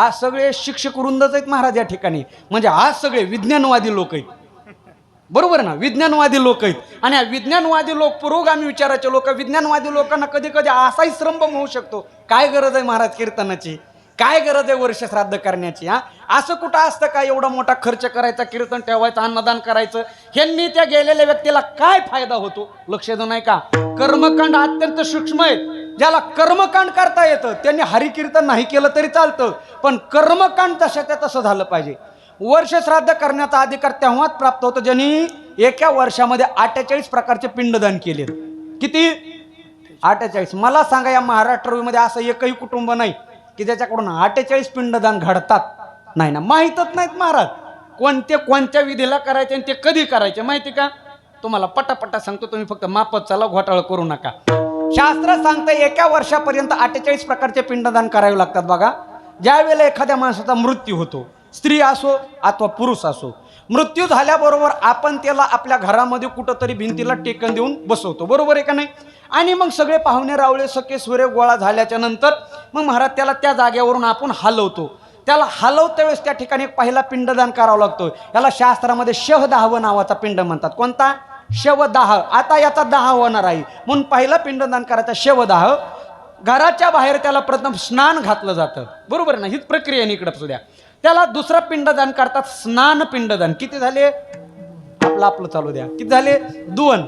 आज सगळे शिक्षक वृंदच आहेत महाराज या ठिकाणी. म्हणजे आज सगळे विज्ञानवादी लोक आहेत. बरोबर ना? विज्ञानवादी लोक आहेत. आणि विज्ञानवादी लोक पुरोगामी विचाराचे लोक विज्ञानवादी लोकांना कधी कधी असाही श्रंभ होऊ शकतो. काय गरज आहे महाराज कीर्तनाची? काय गरज आहे वर्ष श्राद्ध करण्याची हा? असं कुठं असतं का एवढा मोठा खर्च करायचा कीर्तन ठेवायचं अन्नदान करायचं? ह्यांनी त्या गेलेल्या व्यक्तीला काय फायदा होतो? लक्ष देऊ नाही का कर्मकांड अत्यंत सूक्ष्म आहेत. ज्याला कर्मकांड करता येतं त्यांनी हरिकीर्तन नाही केलं तरी चालतं. पण कर्मकांड तशा त्या तसं झालं पाहिजे. वर्ष श्राद्ध करण्याचा अधिकार तेव्हाच प्राप्त होतो ज्यांनी एका वर्षामध्ये अठ्ठेचाळीस प्रकारचे पिंडदान केले. किती? अठ्ठेचाळीस. मला सांगा या महाराष्ट्रामध्ये असं एकही कुटुंब नाही की ज्याच्याकडून अठ्ठेचाळीस पिंडदान घडतात? नाही ना. माहीतच नाहीत महाराज. कोणते कोणत्या विधीला करायचे आणि ते कधी करायचे? माहिती का? तुम्हाला पटापटा सांगतो तुम्ही फक्त मापत चला घोटाळा करू नका. शास्त्र सांगतं एका वर्षापर्यंत अठ्ठेचाळीस प्रकारचे पिंडदान करावे लागतात बघा. ज्यावेळेला एखाद्या माणसाचा मृत्यू होतो स्त्री असो अथवा पुरुष असो मृत्यू झाल्याबरोबर आपण त्याला आपल्या घरामध्ये कुठंतरी भिंतीला टेकन देऊन बसवतो. बरोबर आहे का नाही? आणि मग सगळे पाहुणे रावळे सखे सूर्य गोळा झाल्याच्यानंतर मग महाराज त्याला त्या जागेवरून आपण हलवतो. त्याला हलवत्या वेळेस त्या ठिकाणी एक पहिला पिंडदान करावा लागतो. याला शास्त्रामध्ये शहदाहव नावाचा पिंड म्हणतात. कोणता? शवदाह. आता याचा दाह होणार आहे. म्हणून पहिला पिंडदान करायचा शवदाह. घराच्या बाहेर त्याला प्रथम स्नान घातलं जातं. बरोबर ना? हीच प्रक्रिया आहे इकडं सुद्या त्याला दुसरं पिंडदान करतात स्नान पिंडदान. किती झाले? आपलं आपलं चालू द्या. किती झाले? दोन.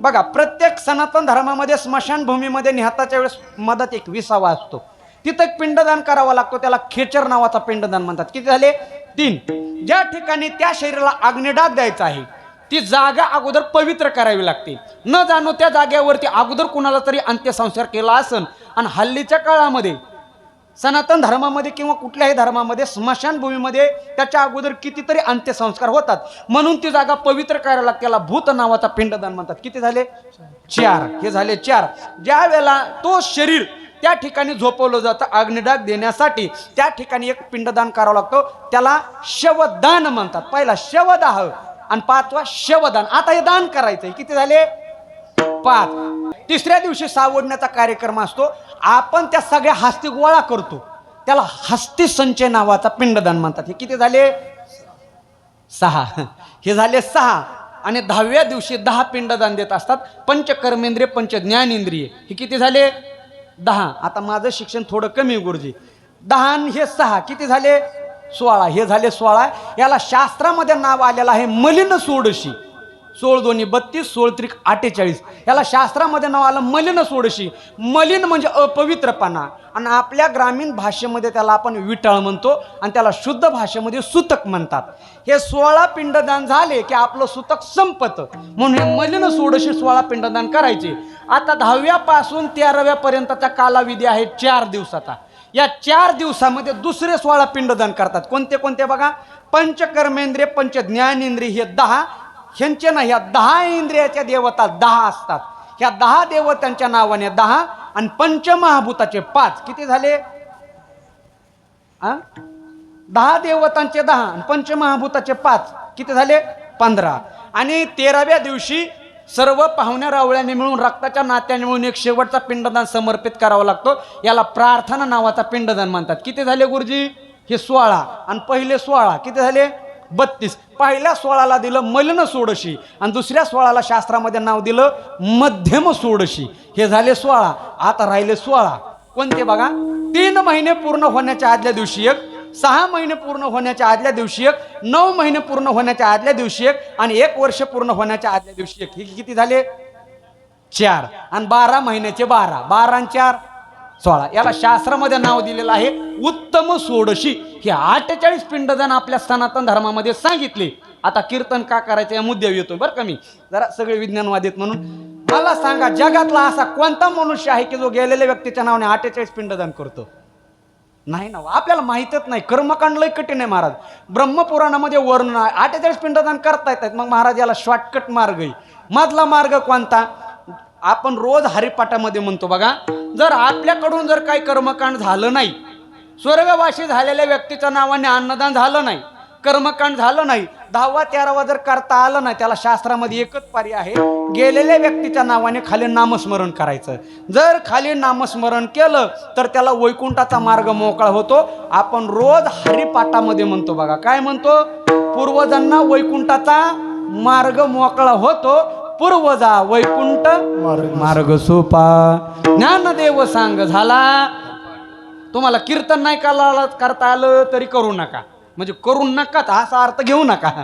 बघा प्रत्येक सनातन धर्मामध्ये स्मशानभूमीमध्ये निहाताच्या वेळेस मदत एक विसावा असतो. तिथं एक पिंडदान करावा लागतो. त्याला खेचर नावाचा पिंडदान म्हणतात. किती झाले? तीन. ज्या ठिकाणी त्या शरीराला अग्निडाग द्यायचा आहे ती जागा अगोदर पवित्र करावी लागते. न जाणो त्या जागेवरती अगोदर कुणाला तरी अंत्यसंस्कार केला असन. आणि हल्लीच्या काळामध्ये सनातन धर्मामध्ये किंवा कुठल्याही धर्मामध्ये स्मशानभूमीमध्ये त्याच्या अगोदर कितीतरी अंत्यसंस्कार होतात. म्हणून ती जागा पवित्र करायला लागते. त्याला भूत नावाचा पिंडदान म्हणतात. किती झाले? चार. हे झाले चार. ज्या वेळेला तो शरीर त्या ठिकाणी झोपवलं जातं अग्निडाग देण्यासाठी त्या ठिकाणी एक पिंडदान करावं लागतो. त्याला शवदान म्हणतात. पहिला शवदाह. आणि पाचवा शवदान. आता हे दान करायचंय. किती झाले? पाच. तिसऱ्या दिवशी सावडण्याचा कार्यक्रम असतो. आपण त्या सगळ्या हस्ती गोळा करतो. त्याला हस्ती संचय नावाचा पिंडदान म्हणतात. हे किती झाले? सहा. हे झाले सहा. आणि दहाव्या दिवशी दहा पिंडदान देत असतात. पंचकर्मेंद्रिय पंच ज्ञानेंद्रिय हे किती झाले? दहा. आता माझं शिक्षण थोडं कमी गुरुजी. दहा हे सहा. किती झाले? सोळा हे झाले सोळा. याला शास्त्रामध्ये नाव आलेलं आहे मलिन सोडशी. सोळ दोन्ही बत्तीस सोळ त्रिक अठ्ठेचाळीस. याला शास्त्रामध्ये नाव आलं मलिन सोडशी. मलिन म्हणजे अपवित्रपणा. आणि आपल्या ग्रामीण भाषेमध्ये त्याला आपण विटाळ म्हणतो आणि त्याला शुद्ध भाषेमध्ये सुतक म्हणतात. हे सोळा पिंडदान झाले की आपलं सुतक संपतं. म्हणून हे मलिन सोडशी सोळा पिंडदान करायचे. आता दहाव्यापासून तेराव्यापर्यंतचा कालाविधी आहे चार दिवसाचा. या चार दिवसामध्ये दुसरे सोळा पिंडदान करतात. कोणते कोणते बघा? पंचकर्मेंद्रिय पंच ज्ञानेंद्रिय हे दहा. ह्यांचे ना ह्या दहा इंद्रियाच्या देवता दहा असतात. ह्या दहा देवतांच्या नावाने दहा आणि पंचमहाभूताचे पाच. किती झाले? दहा देवतांचे दहा आणि पंचमहाभूताचे पाच. किती झाले? पंधरा. आणि तेराव्या दिवशी सर्व पाहुण्या रावळ्याने मिळून रक्ताच्या नात्याने मिळून एक शेवटचा पिंडदान समर्पित करावा लागतो. याला प्रार्थना नावाचा पिंडदान म्हणतात. किती झाले गुरुजी? हे सोळा. आणि पहिले सोळा. किती झाले? बत्तीस. पहिल्या सोळाला दिलं मलिन सोडशी. आणि दुसऱ्या सोळाला शास्त्रामध्ये नाव दिलं मध्यम सोडशी. हे झाले सोळा. आता राहिले सोळा. कोणते बघा? तीन महिने पूर्ण होण्याच्या आदल्या दिवशी एक सहा महिने पूर्ण होण्याच्या आदल्या दिवशी एक नऊ महिने पूर्ण होण्याच्या आदल्या दिवशी एक आणि एक वर्ष पूर्ण होण्याच्या आदल्या दिवशी एक. हे किती झाले? चार. आणि बारा महिन्याचे बारा. बारा आणि चार सोळा. याला शास्त्रामध्ये नाव दिलेलं आहे उत्तम सोडशी. हे अठ्ठेचाळीस पिंडदान आपल्या सनातन धर्मामध्ये सांगितले. आता कीर्तन का करायचं या मुद्द्यावर येतोय बरं का मी. जरा सगळे विज्ञानवादीत म्हणून. मला सांगा जगातला असा कोणता मनुष्य आहे की जो गेलेल्या व्यक्तीच्या नावाने अठ्ठेचाळीस पिंडदान करतो? नाही ना हो. आपल्याला माहीतच नाही. कर्मकांड लय कठीण आहे महाराज. ब्रह्मपुराणामध्ये वर्णन आहे अठ्ठेचाळीस पिंडदान करता येतात. मग महाराज याला शॉर्टकट मार्ग आहे. मधला मार्ग कोणता? आपण रोज हरिपाठामध्ये म्हणतो बघा जर आपल्याकडून जर काही कर्मकांड झालं नाही स्वर्गवासी झालेल्या व्यक्तीच्या नावाने अन्नदान झालं नाही कर्मकांड झालं नाही दहावा तेरावा जर करता आलं नाही त्याला शास्त्रामध्ये एकच पर्याय आहे गेलेल्या व्यक्तीच्या नावाने खाली नामस्मरण करायचं. जर खाली नामस्मरण केलं तर त्याला वैकुंठाचा मार्ग मोकळा होतो. आपण रोज हरिपाठामध्ये म्हणतो बघा. काय म्हणतो? पूर्वजांना वैकुंठाचा मार्ग मोकळा होतो. पूर्वजा वैकुंठ मार्ग सोपा. ज्ञानदेव सांग झाला. तुम्हाला कीर्तन नाही करता आलं तरी करू नका. म्हणजे करू नकाच असा अर्थ घेऊ नका.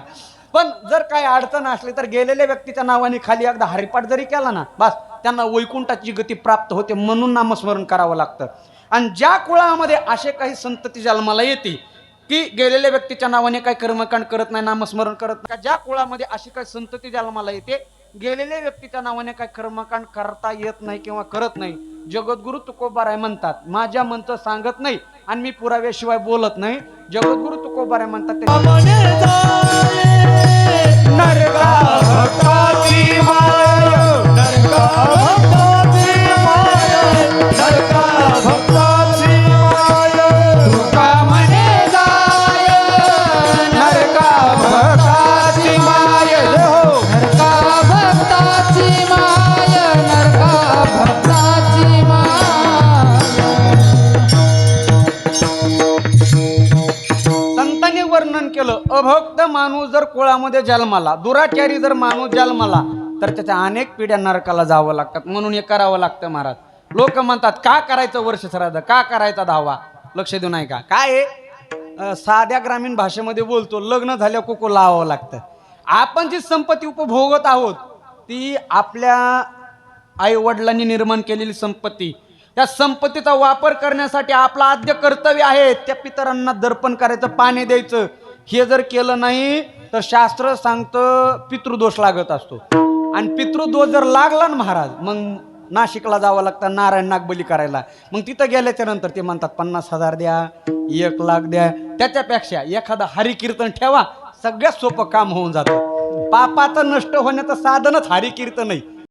पण जर काही अडचण असली तर गेलेल्या व्यक्तीच्या नावाने खाली एकदा हरिपाठ जरी केला ना बस त्यांना वैकुंठाची गती प्राप्त होते म्हणून नामस्मरण करावं लागतं. आणि ज्या कुळामध्ये असे काही संतती जन्माला येते की गेलेल्या व्यक्तीच्या नावाने काही कर्मकांड करत नाही नामस्मरण करत नाही ज्या कुळामध्ये अशी काही संतती जन्माला येते गेलेल्या व्यक्तीच्या नावाने काही कर्मकांड करता येत नाही किंवा करत नाही. जगद्गुरु तुकोबाराय म्हणतात माझ्या मंत्र सांगत नाही आणि मी पुराव्याशिवाय बोलत नाही. जगद्गुरु तुकोबाराय म्हणतात केलं अभक्त माणूस जर कुळामध्ये जन्माला दुराचारी जर माणूस जन्माला तर त्याच्या अनेक पिढ्या नरकाला जावं लागतात. म्हणून हे करावं लागतं महाराज. लोक म्हणतात का करायचं वर्ष श्राद्ध? का करायचा धावा? लक्ष देऊ नाही का काय साध्या ग्रामीण भाषेमध्ये बोलतो लग्न झाल्या कुकू लावावं लागतं. आपण जी संपत्ती उपभोगत आहोत ती आपल्या आई वडिलांनी निर्माण केलेली संपत्ती त्या संपत्तीचा वापर करण्यासाठी आपलं आद्य कर्तव्य आहे त्या पितरांना दर्पण करायचं पाणी द्यायचं हे जर केलं नाही तर शास्त्र सांगतं पितृदोष लागत असतो. आणि पितृदोष जर लागला ना महाराज मग नाशिकला जावं लागतं नारायण नागबली करायला. मग तिथं गेल्याच्यानंतर ते म्हणतात पन्नास हजार द्या एक लाख द्या. त्याच्यापेक्षा एखादा हरिकीर्तन ठेवा सगळ्यात सोपं काम होऊन जातं. पापाचं नष्ट होण्याचं साधनच हरिकीर्तन आहे